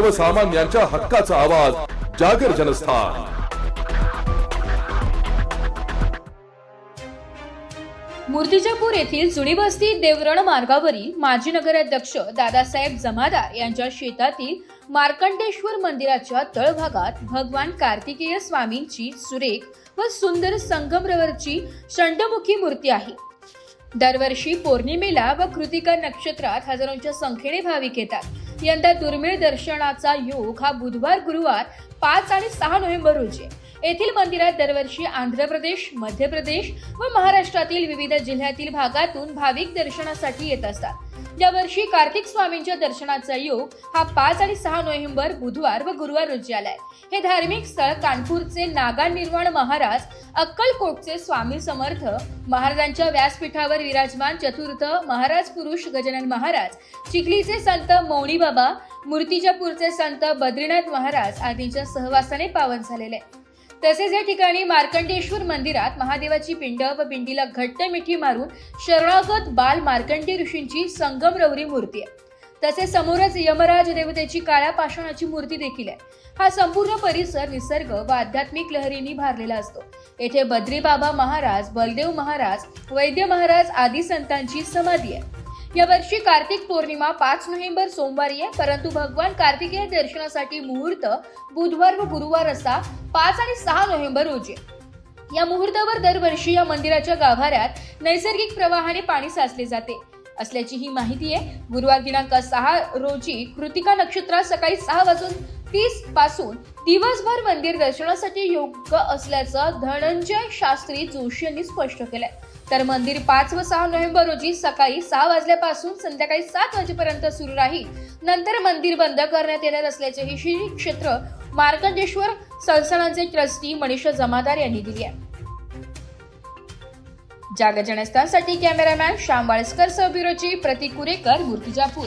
सर्वसामान्यांच्या हक्काचा आवाज जागर जनस्थान. मूर्तिजापूर येथील जुनी वस्ती देवरण मार्गावरील माजी नगराध्यक्ष दादासाहेब जमादार यांच्या शेतातील मार्कंडेश्वर मंदिराच्या तळभागात भगवान कार्तिकेय स्वामींची सुरेख व सुंदर संगमरवरची षंडमुखी मूर्ती आहे. दरवर्षी पौर्णिमेला व कृतिका नक्षत्रात हजारोंच्या संख्येने भाविक येतात. यंदा दुर्मिळ दर्शनाचा योग हा बुधवार गुरुवार पाच आणि सहा नोव्हेंबर रोजी येथील मंदिरात दरवर्षी आंध्र प्रदेश मध्य प्रदेश व महाराष्ट्रातील विविध जिल्ह्यातील भागातून भाविक दर्शनासाठी येत असतात. यावर्षी कार्तिक स्वामींच्या दर्शनाचा योग हा पाच आणि सहा नोव्हेंबर बुधवार व गुरुवार रोजी आलाय. हे धार्मिक स्थळ कानपूरचे नागा निर्माण महाराज अक्कलकोटचे स्वामी समर्थ महाराजांच्या व्यासपीठावर विराजमान चतुर्थ महाराज पुरुष गजानन महाराज चिखलीचे संत मौनी बाबा मूर्तिजापूरचे संत बद्रीनाथ महाराज आदींच्या सहवासाने पावन झालेले. आहे. तसेच या ठिकाणी मार्कंडेश्वर मंदिरात महादेवाची पिंड व पिंडीला घट्ट मिठी मारून शरणागत बाल मार्कंडे ऋषींची संगमरवरी मूर्ती आहे. तसेच समोरच यमराज देवतेची काळ्या पाषाणाची मूर्ती देखील आहे. हा संपूर्ण परिसर निसर्ग व आध्यात्मिक लहरींनी भारलेला असतो. येथे बद्री बाबा महाराज बलदेव महाराज वैद्य महाराज आदी संतांची समाधी आहे. यावर्षी कार्तिक पौर्णिमा पाच नोव्हेंबर सोमवारी आहे परंतु भगवान कार्तिकेय दर्शनासाठी मुहूर्त बुधवार व गुरुवार असा पाच आणि सहा नोव्हेंबर रोजी आहे. या मुहूर्तावर दरवर्षी या मंदिराच्या गाभाऱ्यात नैसर्गिक प्रवाहाने पाणी साचले जाते. असल्याची ही माहिती आहे. गुरुवार दिनांक सहा रोजी कृतिका नक्षत्रात सकाळी सहा वाजून तीसपासून दिवसभर मंदिर दर्शनासाठी योग्य असल्याचं धनंजय शास्त्री जोशी यांनी स्पष्ट केलंय. तर मंदिर पाच व सहा नोव्हेंबर रोजी सकाळी सहा वाजल्यापासून संध्याकाळी सात वाजेपर्यंत सुरू राहील. नंतर मंदिर बंद करण्यात येणार असल्याचे श्री क्षेत्र मार्कंडेश्वर संस्थानाचे ट्रस्टी मनीषा जमादार यांनी दिली आहे. जागर जनस्थानसाठी कॅमेरामॅन श्याम वाळस्कर सह ब्युरोची प्रतीक कुरेकर मूर्तिजापूर.